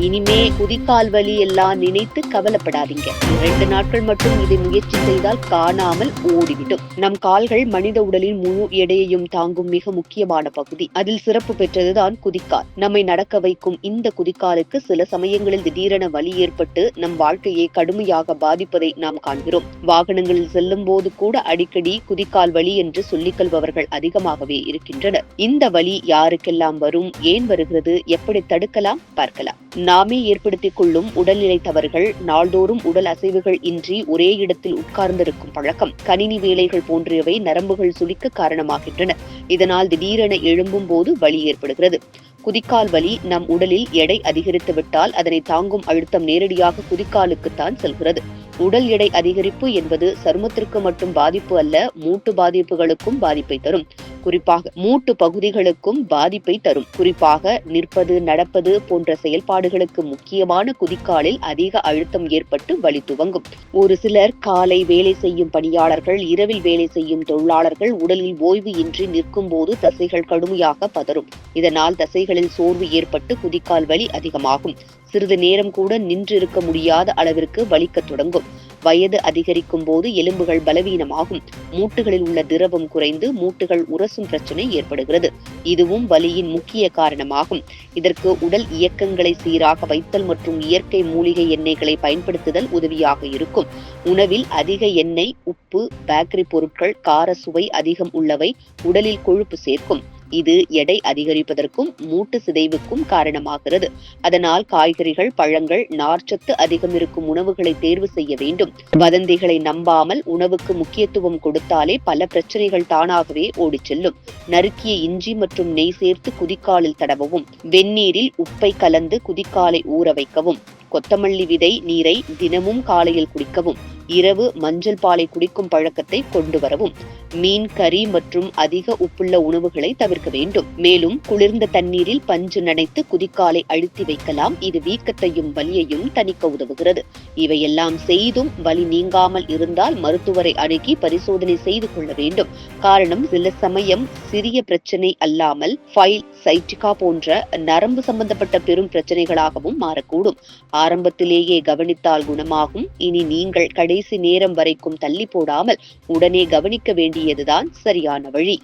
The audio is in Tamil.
இனிமே குதிக்கால் வலி எல்லாம் நினைத்து கவலைப்படாதீங்க. இரண்டு நாட்கள் மட்டும் இதை முயற்சி செய்தால் காணாமல் ஓடிவிடும். நம் கால்கள் மனித உடலின் முழு எடையையும் தாங்கும் மிக முக்கியமான பகுதி. அதில் சிறப்பு பெற்றதுதான் குதிக்கால் நம்மை நடக்க வைக்கும் இந்த குதிக்காலுக்கு சில சமயங்களில் திடீரென வலி ஏற்பட்டு நம் வாழ்க்கையை கடுமையாக பாதிப்பதை நாம் காண்கிறோம். வாகனங்களில் செல்லும் போது கூட அடிக்கடி குதிக்கால் வலி என்று சொல்லிக் கொள்பவர்கள் அதிகமாகவே இருக்கின்றனர். இந்த வலி யாருக்கெல்லாம் வரும்? ஏன் வருகிறது? எப்படி தடுக்கலாம்? பார்க்கலாம். நாமே ஏற்படுத்திக் கொள்ளும் உடல்நிலை தவறுகள் நாள்தோறும் உடல் அசைவுகள் இன்றி ஒரே இடத்தில் உட்கார்ந்திருக்கும் பழக்கம் கணினி வேலைகள் போன்றவை நரம்புகள் சுளிக்க காரணமாகின்றன. இதனால் திடீரென எழும்பும் போது வலி ஏற்படுகிறது. குதிக்கால் வலி நம் உடலில் எடை அதிகரித்துவிட்டால் அதனை தாங்கும் அழுத்தம் நேரடியாக குதிக்காலுக்குத்தான் செல்கிறது. உடல் எடை அதிகரிப்பு என்பது சருமத்திற்கு மட்டும் பாதிப்பு அல்ல மூட்டு பாதிப்புகளுக்கும் பாதிப்பை தரும். குறிப்பாக மூட்டு பகுதிகளுக்கும் பாதிப்பை தரும். குறிப்பாக நிற்பது நடப்பது போன்ற செயல்பாடுகளுக்கு முக்கியமான குதிக்காலில் அதிக அழுத்தம் ஏற்பட்டு வலி துவங்கும். ஒரு சிலர் காலை வேலை செய்யும் பணியாளர்கள் இரவில் வேலை செய்யும் தொழிலாளர்கள் உடலில் ஓய்வு இன்றி நிற்கும் போது தசைகள் கடுமையாக பதறும். இதனால் தசைகளில் சோர்வு ஏற்பட்டு குதிக்கால் வலி அதிகமாகும். சிறிது நேரம் கூட நின்று இருக்க முடியாத அளவிற்கு வலிக்கத் தொடங்கும். வயது அதிகரிக்கும் போது எலும்புகள் பலவீனமாகும். மூட்டுகளில் உள்ள திரவம் குறைந்து மூட்டுகள் உரசும் பிரச்சனை ஏற்படுகிறது. இதுவும் வலியின் முக்கிய காரணமாகும். இதற்கு உடல் இயக்கங்களை சீராக வைத்தல் மற்றும் இயற்கை மூலிகை எண்ணெய்களை பயன்படுத்துதல் உதவியாக இருக்கும். உணவில் அதிக எண்ணெய் உப்பு பேக்கரி பொருட்கள் கார சுவை அதிகம் உள்ளவை உடலில் கொழுப்பு சேர்க்கும். இது எடை அதிகரிப்பதற்கும் மூட்டு சிதைவுக்கும் காரணமாகிறது. அதனால் காய்கறிகள் பழங்கள் நார்ச்சத்து அதிகம் இருக்கும் உணவுகளை தேர்வு செய்ய வேண்டும். வதந்திகளை நம்பாமல் உணவுக்கு முக்கியத்துவம் கொடுத்தாலே பல பிரச்சனைகள் தானாகவே ஓடிச் செல்லும். நறுக்கிய இஞ்சி மற்றும் நெய் சேர்த்து குதிக்காலில் தடவவும். வெந்நீரில் உப்பை கலந்து குதிக்காலை ஊற வைக்கவும். கொத்தமல்லி விதை நீரை தினமும் காலையில் குடிக்கவும். இரவு மஞ்சள் பாலை குடிக்கும் பழக்கத்தை கொண்டு வரவும் மீன் கறி மற்றும் அதிக உப்புள்ள உணவுகளை தவிர்க்க வேண்டும். மேலும் குளிர்ந்த தண்ணீரில் பஞ்சு நனைத்து குதிக்காலை அழுத்தி வைக்கலாம். இது வீக்கத்தையும் வலியையும் தணிக்க உதவுகிறது. இவையெல்லாம் செய்தும் வலி நீங்காமல் இருந்தால் மருத்துவரை அணுகி பரிசோதனை செய்து கொள்ள வேண்டும். காரணம் சில சமயம் சிறிய பிரச்சனை அல்லாமல் ஃபைல் சைட்டிகா போன்ற நரம்பு சம்பந்தப்பட்ட பெரும் பிரச்சனைகளாகவும் மாறக்கூடும். ஆரம்பத்திலேயே கவனித்தால் குணமாகும். இனி நீங்கள் கடை கடைசி நேரம் வரைக்கும் தள்ளி போடாமல் உடனே கவனிக்க வேண்டியதுதான் சரியான வழி.